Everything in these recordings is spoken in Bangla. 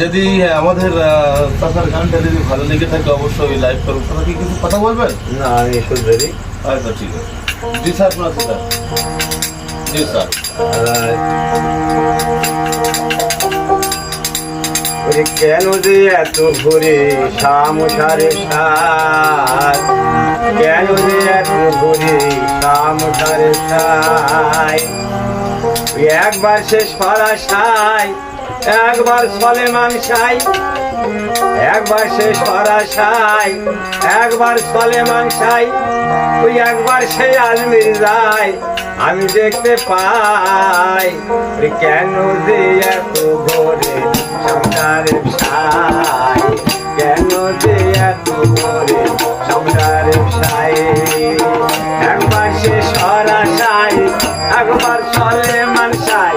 যদি আমাদের আহ, চাচার গানটা যদি ভালো লেগে থাকে অবশ্যই লাইভ করুন। তাহলে কি কিছু কথা বলবেন? না আমি এসব ধরি আচ্ছা ঠিক আছে। জি স্যার আপনার স্যার। জি স্যার। কেন যে এত ঘুরে সামসারে সার কেন যে এত ঘুরে সামসারে সাই একবার শেষ করা সাই একবার চলে মাংসাই, একবার শেষ করা সাই, একবার চলে মাংসাই ওই একবার সে আলমির যায় আমি দেখতে পাই কেন যে এত ভোরে সংসারের সাই, কেন যে এত ভোরে সংসারের সাই? একবার সে সরা সাই, একবার চলে মানসাই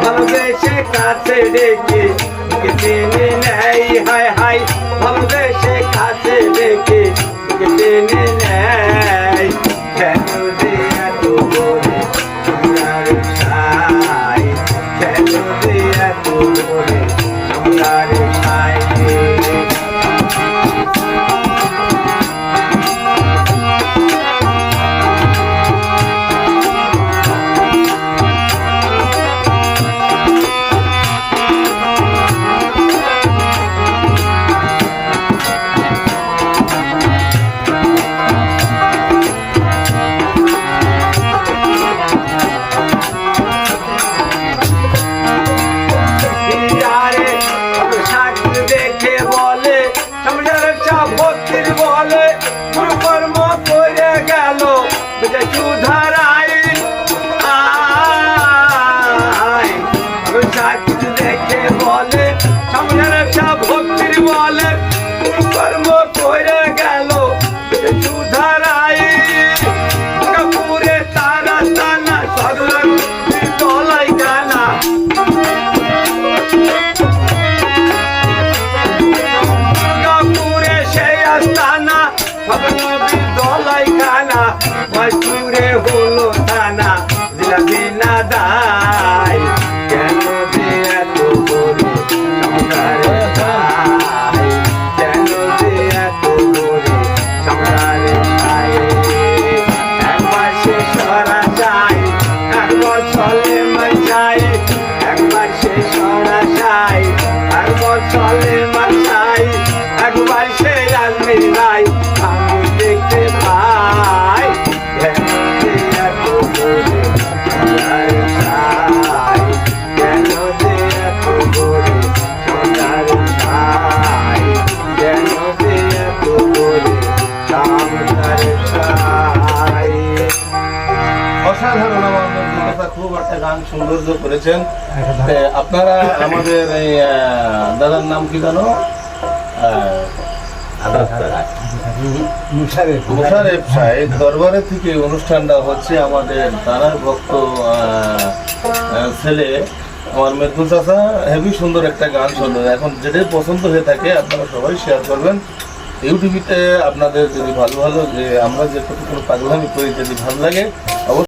ভালোবেসে কাছে ডেকে টেনে নেই হায় হায়। ভালোবেসে কাছে ডেকে টেনে নেই করে গেল। সুধারাই কাপুরে তারা তানা সদর তলাই গানা কাপুরে সেই আস্তানা ভগনবী দলাই খানা মজুরে হলো অসাধারণ আমার খুব একটা গান সৌন্দর্য করেছেন। আপনারা আমাদের এই দাদার নাম কি জানো? মুশারেফ সাহেব। দরবারে থেকে অনুষ্ঠানটা হচ্ছে আমাদের তারার ভক্ত ছেলে আমার মেদুল চাষা হেভি সুন্দর একটা গান শুনলো এখন যেটাই পছন্দ হয়ে থাকে, আপনারা সবাই শেয়ার করবেন। ইউটিউবিতে আপনাদের যদি ভালো ভালো যে আমরা যে কতগুলো পাগলামি করি, যদি ভালো লাগে, অবশ্যই